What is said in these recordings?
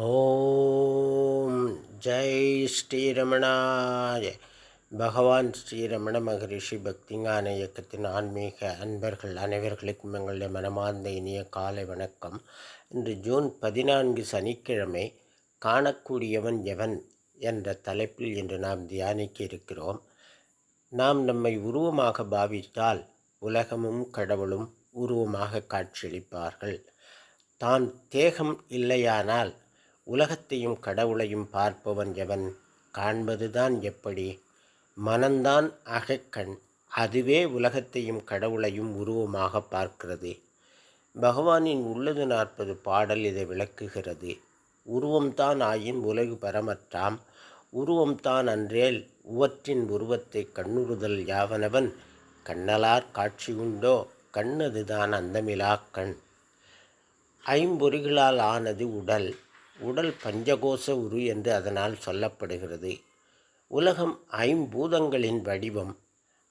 ஓம் ஜெய் ஸ்ரீரமணாய. பகவான் ஸ்ரீரமண மகரிஷி பக்திஞான இயக்கத்தின் ஆன்மீக அன்பர்கள் அனைவர்களுக்கும் எங்களுடைய மனமார்ந்த இனிய காலை வணக்கம். இன்று ஜூன் பதினான்கு சனிக்கிழமை காணக்கூடியவன் எவன் என்ற தலைப்பில் இன்று நாம் தியானிக்க இருக்கிறோம். நாம் நம்மை உருவமாக பாவித்தால் உலகமும் கடவுளும் உருவமாக காட்சியளிப்பார்கள். தான் தேகம் இல்லையானால் உலகத்தையும் கடவுளையும் பார்ப்பவன் எவன்? காண்பதுதான் எப்படி? மனந்தான் அகக்கண் அதுவே உலகத்தையும் கடவுளையும் உருவமாக பார்க்கிறது. பகவானின் உள்ளது நாற்பது பாடல் இதை விளக்குகிறது. உருவம்தான் ஆயின் உலகு பரமற்றாம். உருவம்தான் அன்றேல் உவற்றின் உருவத்தை கண்ணுறுதல் யாவனவன்? கண்ணலார் காட்சி உண்டோ? கண்ணதுதான் அந்தமிலா கண். ஐம்பொறிகளால் ஆனது உடல். உடல் பஞ்சகோச உரு என்று அதனால் சொல்லப்படுகிறது. உலகம் ஐம்பூதங்களின் வடிவம்.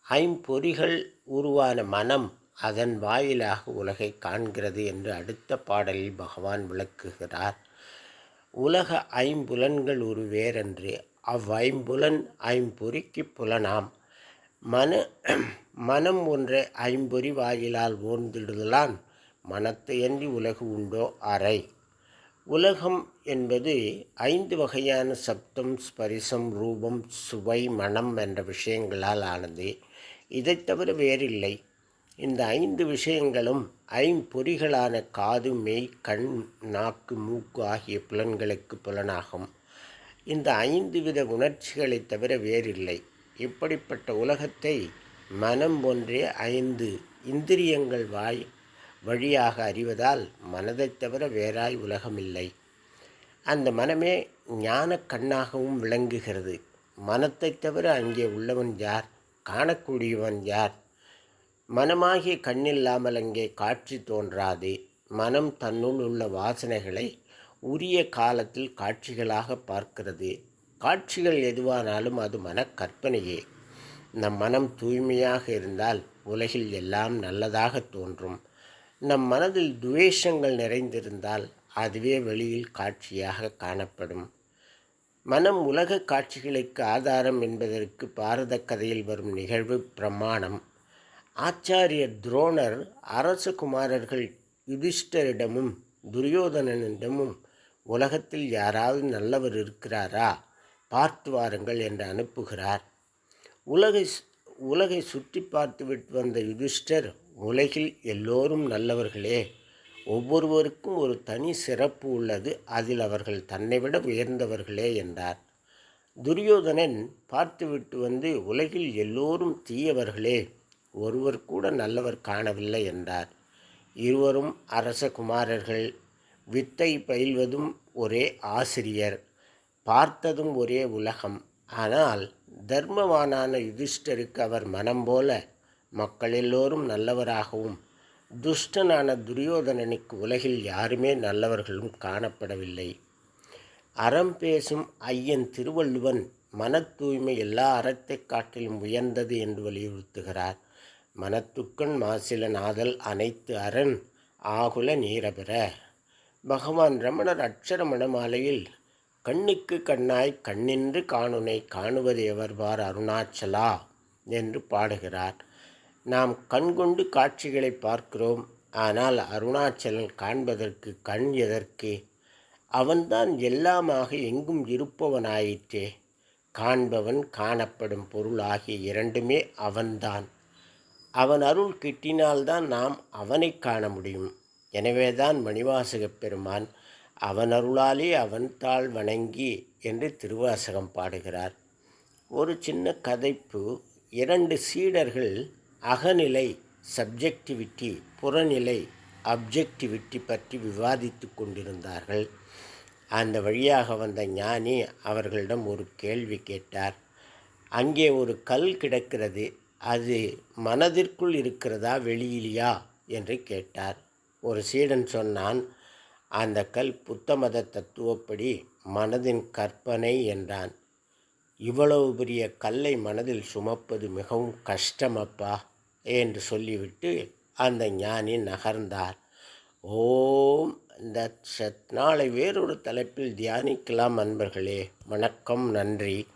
ஐம்பொறிகள் உருவான மனம் அதன் வாயிலாக உலகை காண்கிறது என்று அடுத்த பாடலில் பகவான் விளக்குகிறார். உலக ஐம்புலன்கள் ஒரு வேறென்று அவ்வைம்புலன் ஐம்பொறிக்கு புலனாம். மன மனம் ஒன்றை ஐம்பொறி வாயிலால் ஓர்ந்திடுதலான் மனத்தையன்றி உலகு உண்டோ அறை. உலகம் என்பது ஐந்து வகையான சப்தம் ஸ்பரிசம் ரூபம் சுவை மனம் என்ற விஷயங்களால் ஆனது. இதை தவிர வேறில்லை. இந்த ஐந்து விஷயங்களும் ஐம்பொறிகளான காது மெய் கண் நாக்கு மூக்கு ஆகிய புலன்களுக்கு புலனாகும். இந்த ஐந்து வித உணர்ச்சிகளை தவிர வேறில்லை. இப்படிப்பட்ட உலகத்தை மனம் ஒன்றே ஐந்து இந்திரியங்கள் வாய் வழியாக அறிவதால் மனதைத் தவிர வேறாய் உலகமில்லை. அந்த மனமே ஞான கண்ணாகவும் விளங்குகிறது. மனத்தைத் தவிர அங்கே உள்ளவன் யார்? காணக்கூடியவன் யார்? மனமாகிய கண்ணில்லாமல் அங்கே காட்சி தோன்றாது. மனம் தன்னுள் உள்ள வாசனைகளை உரிய காலத்தில் காட்சிகளாக பார்க்கிறது. காட்சிகள் எதுவானாலும் அது மனக்கற்பனையே. நம் மனம் தூய்மையாக இருந்தால் உலகில் எல்லாம் நல்லதாக தோன்றும். நம் மனதில் துவேஷங்கள் நிறைந்திருந்தால் அதுவே வெளியில் காட்சியாக காணப்படும். மனம் உலக காட்சிகளுக்கு ஆதாரம் என்பதற்கு பாரத கதையில் வரும் நிகழ்வு பிரமாணம். ஆச்சாரியர் துரோணர் அரச குமாரர்கள் யுதிஷ்டரிடமும் துரியோதனனிடமும் உலகத்தில் யாராவது நல்லவர் இருக்கிறாரா? பார்த்து வாருங்கள் என்று அனுப்புகிறார். உலகை உலகை சுற்றி பார்த்துவிட்டு வந்த யுதிஷ்டர் உலகில் எல்லோரும் நல்லவர்களே. ஒவ்வொருவருக்கும் ஒரு தனி சிறப்பு உள்ளது. அதில் அவர்கள் தன்னை விட உயர்ந்தவர்களே என்றார். துரியோதனன் பார்த்துவிட்டு வந்து உலகில் எல்லோரும் தீயவர்களே. ஒருவர் கூட நல்லவர் காணவில்லை என்றார். இருவரும் அரச குமாரர்கள். வித்தை பயில்வதும் ஒரே ஆசிரியர். பார்த்ததும் ஒரே உலகம். ஆனால் தர்மவானான யுதிஷ்டருக்கு அவர் மனம் போல மக்கள் எல்லோரும் நல்லவராகவும் துஷ்டனான துரியோதனனுக்கு உலகில் யாருமே நல்லவர்களும் காணப்படவில்லை. அறம் பேசும் ஐயன் திருவள்ளுவன் மன தூய்மை எல்லா அறத்தை காட்டிலும் உயர்ந்தது என்று வலியுறுத்துகிறார். மனத்துக்கண் மாசில நாதல் அனைத்து அரண் ஆகுல நீரபெற. பகவான் ரமணர் அட்சர மணமாலையில் கண்ணுக்கு கண்ணாய் கண்ணின்று காணுனை காணுவது எவர்வார் அருணாச்சலா என்று பாடுகிறார். நாம் கண்கொண்டு காட்சிகளை பார்க்கிறோம். ஆனால் அருணாச்சலன் காண்பதற்கு கண் எதற்கு? அவன்தான் எல்லாமாக எங்கும் இருப்பவனாயிற்றே. காண்பவன் காணப்படும் பொருள் ஆகிய இரண்டுமே அவன்தான். அவன் அருள் கிட்டினால்தான் நாம் அவனை காண முடியும். எனவேதான் மணிவாசகப் பெருமான் அவன் அருளாலே அவன் தாள் வணங்கி என்று திருவாசகம் பாடுகிறார். ஒரு சின்ன கதைப்பு. இரண்டு சீடர்கள் அகநிலை சப்ஜெக்டிவிட்டி புறநிலை அப்ஜெக்டிவிட்டி பற்றி விவாதித்து கொண்டிருந்தார்கள். அந்த வழியாக வந்த ஞானி அவர்களிடம் ஒரு கேள்வி கேட்டார். அங்கே ஒரு கல் கிடக்கிறது. அது மனதிற்குள் இருக்கிறதா வெளியிலியா? என்று கேட்டார். ஒரு சீடன் சொன்னான் அந்த கல் புத்த மத தத்துவப்படி மனதின் கற்பனை என்றான். இவ்வளவு பெரிய கல்லை மனதில் சுமப்பது மிகவும் கஷ்டமப்பா என்று சொல்லிவிட்டு அந்த ஞானி நகர்ந்தார். ஓம் இந்த சத் நாளை வேறொரு தலைப்பில் தியானிக்கலாம் அன்பர்களே. வணக்கம் நன்றி.